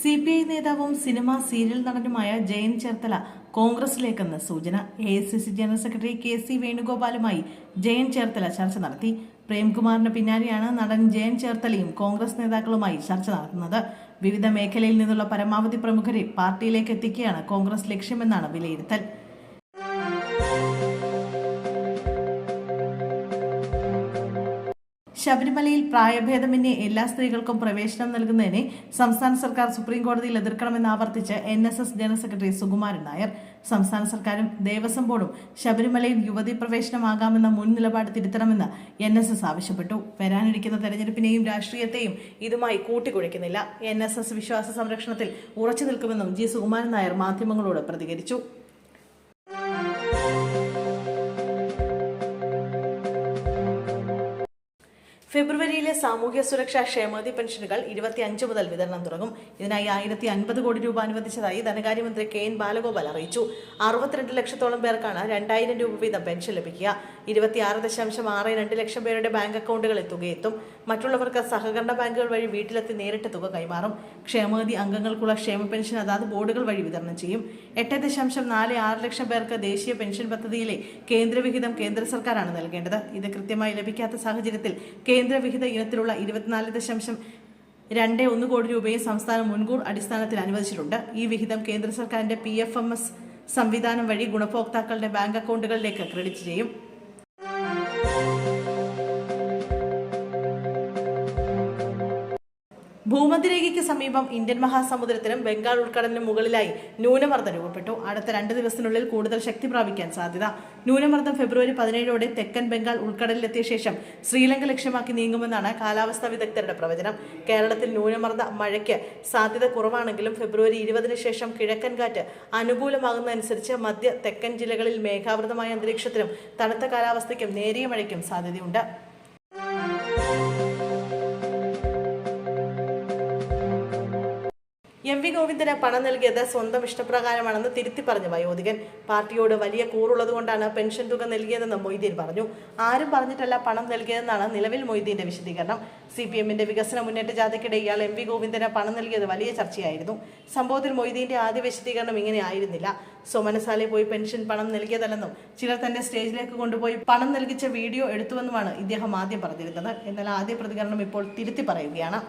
C P I നേതാവും cinema serial നടനുമായ ജയൻ ചേർത്തല കോൺഗ്രസിലേക്കെന്ന് സൂചന. A C C general secretary K C വേണുഗോപാലുമായി Jayan Cherthala ചർച്ച നടത്തി. പ്രേംകുമാറിന് പിന്നാലെയാണ് നടൻ ജയൻ ചേർത്തലയും കോൺഗ്രസ് നേതാക്കളുമായി ചർച്ച നടത്തുന്നത്. വിവിധ മേഖലയിൽ നിന്നുള്ള പരമാവധി പ്രമുഖരെ പാർട്ടിയിലേക്ക് എത്തിക്കുകയാണ് കോൺഗ്രസ് ലക്ഷ്യമെന്നാണ് വിലയിരുത്തൽ. ശബരിമലയിൽ പ്രായഭേദമന്യേ എല്ലാ സ്ത്രീകൾക്കും പ്രവേശനം നൽകുന്നതിനെ സംസ്ഥാന സർക്കാർ സുപ്രീം കോടതിയിൽ എതിർക്കണമെന്ന് ആവർത്തിച്ച് N S S general secretary Sukumaran Nair. സംസ്ഥാന സർക്കാരും ദേവസ്വം ബോർഡും ശബരിമലയിൽ യുവതി പ്രവേശനമാകാമെന്ന മുൻ നിലപാട് തിരുത്തണമെന്ന് എൻ എസ് എസ് ആവശ്യപ്പെട്ടു. വരാനിരിക്കുന്ന തെരഞ്ഞെടുപ്പിനെയും രാഷ്ട്രീയത്തെയും ഇതുമായി കൂട്ടിക്കുഴയ്ക്കുന്നില്ല എൻ എസ് എസ് വിശ്വാസ സംരക്ഷണത്തിൽ ഉറച്ചു നിൽക്കുമെന്നും ജി സുകുമാരൻ നായർ മാധ്യമങ്ങളോട് പ്രതികരിച്ചു. ഫെബ്രുവരിയിലെ സാമൂഹ്യ സുരക്ഷാ ക്ഷേമനിധി പെൻഷനുകൾ ഇരുപത്തിയഞ്ച് മുതൽ വിതരണം തുടങ്ങും. ഇതിനായി ആയിരത്തി അൻപത് കോടി രൂപ അനുവദിച്ചതായി ധനകാര്യമന്ത്രി കെ എൻ ബാലഗോപാൽ അറിയിച്ചു. അറുപത്തിരണ്ട് ലക്ഷത്തോളം പേർക്കാണ് രണ്ടായിരം രൂപ വീതം പെൻഷൻ ലഭിക്കുക. ഇരുപത്തിയാറ് ദശാംശം ആറ് രണ്ട് ലക്ഷം പേരുടെ ബാങ്ക് അക്കൗണ്ടുകളിൽ തുകയെത്തും. മറ്റുള്ളവർക്ക് സഹകരണ ബാങ്കുകൾ വഴി വീട്ടിലെത്തി നേരിട്ട് തുക കൈമാറും. ക്ഷേമനിധി അംഗങ്ങൾക്കുള്ള ക്ഷേമ പെൻഷൻ അതാത് ബോർഡുകൾ വഴി വിതരണം ചെയ്യും. എട്ട് ദശാംശം നാല് ആറ് ലക്ഷം പേർക്ക് ദേശീയ പെൻഷൻ പദ്ധതിയിലെ കേന്ദ്രവിഹിതം കേന്ദ്ര സർക്കാരാണ് നൽകേണ്ടത്. ഇത് കൃത്യമായി ലഭിക്കാത്ത സാഹചര്യത്തിൽ കേന്ദ്രവിഹിത ഇനത്തിലുള്ള ഇരുപത്തിനാല് ദശാംശം രണ്ട് ഒന്ന് കോടി രൂപയെ സംസ്ഥാനം മുൻകൂർ അടിസ്ഥാനത്തിൽ അനുവദിച്ചിട്ടുണ്ട്. ഈ വിഹിതം കേന്ദ്ര സർക്കാരിന്റെ പി സംവിധാനം വഴി ഗുണഭോക്താക്കളുടെ ബാങ്ക് അക്കൗണ്ടുകളിലേക്ക് ക്രെഡിറ്റ് ചെയ്യും. ഭൂമധ്യരേഖയ്ക്ക് സമീപം ഇന്ത്യൻ മഹാസമുദ്രത്തിനും ബംഗാൾ ഉൾക്കടലിനും മുകളിലായി ന്യൂനമർദ്ദം രൂപപ്പെട്ടു. അടുത്ത രണ്ട് ദിവസത്തിനുള്ളിൽ കൂടുതൽ ശക്തി പ്രാപിക്കാൻ സാധ്യത. ന്യൂനമർദ്ദം ഫെബ്രുവരി പതിനേഴോടെ തെക്കൻ ബംഗാൾ ഉൾക്കടലിലെത്തിയ ശേഷം ശ്രീലങ്ക ലക്ഷ്യമാക്കി നീങ്ങുമെന്നാണ് കാലാവസ്ഥാ വിദഗ്ധരുടെ പ്രവചനം. കേരളത്തിൽ ന്യൂനമർദ്ദ മഴയ്ക്ക് സാധ്യത കുറവാണെങ്കിലും ഫെബ്രുവരി ഇരുപതിന് ശേഷം കിഴക്കൻ കാറ്റ് അനുകൂലമാകുന്നതനുസരിച്ച് മധ്യ തെക്കൻ ജില്ലകളിൽ മേഘാവൃതമായ അന്തരീക്ഷത്തിനും തണുത്ത കാലാവസ്ഥയ്ക്കും നേരിയ മഴയ്ക്കും സാധ്യതയുണ്ട്. എം വി ഗോവിന്ദന് പണം നൽകിയത് സ്വന്തം ഇഷ്ടപ്രകാരമാണെന്ന് തിരുത്തി പറഞ്ഞു വയോധികൻ. പാർട്ടിയോട് വലിയ കൂറുള്ളതുകൊണ്ടാണ് പെൻഷൻ തുക നൽകിയതെന്ന് മൊയ്തീൻ പറഞ്ഞു. ആരും പറഞ്ഞിട്ടല്ല പണം നൽകിയതെന്നാണ് നിലവിൽ മൊയ്തീന്റെ വിശദീകരണം. സി പി എമ്മിന്റെ വികസന മുന്നേറ്റ ജാഥയ്ക്കിടെ ഇയാൾ എം വി ഗോവിന്ദന് പണം നൽകിയത് വലിയ ചർച്ചയായിരുന്നു. സംഭവത്തിൽ മൊയ്തീന്റെ ആദ്യ വിശദീകരണം ഇങ്ങനെ ആയിരുന്നില്ല. സോമനസാലെ പോയി പെൻഷൻ പണം നൽകിയതല്ലെന്നും ചിലർ തന്റെ സ്റ്റേജിലേക്ക് കൊണ്ടുപോയി പണം നൽകിച്ച വീഡിയോ എടുത്തുവെന്നുമാണ് ഇദ്ദേഹം ആദ്യം പറഞ്ഞിരുന്നത്. എന്നാൽ ആദ്യ പ്രതികരണം ഇപ്പോൾ തിരുത്തി പറയുകയാണ്.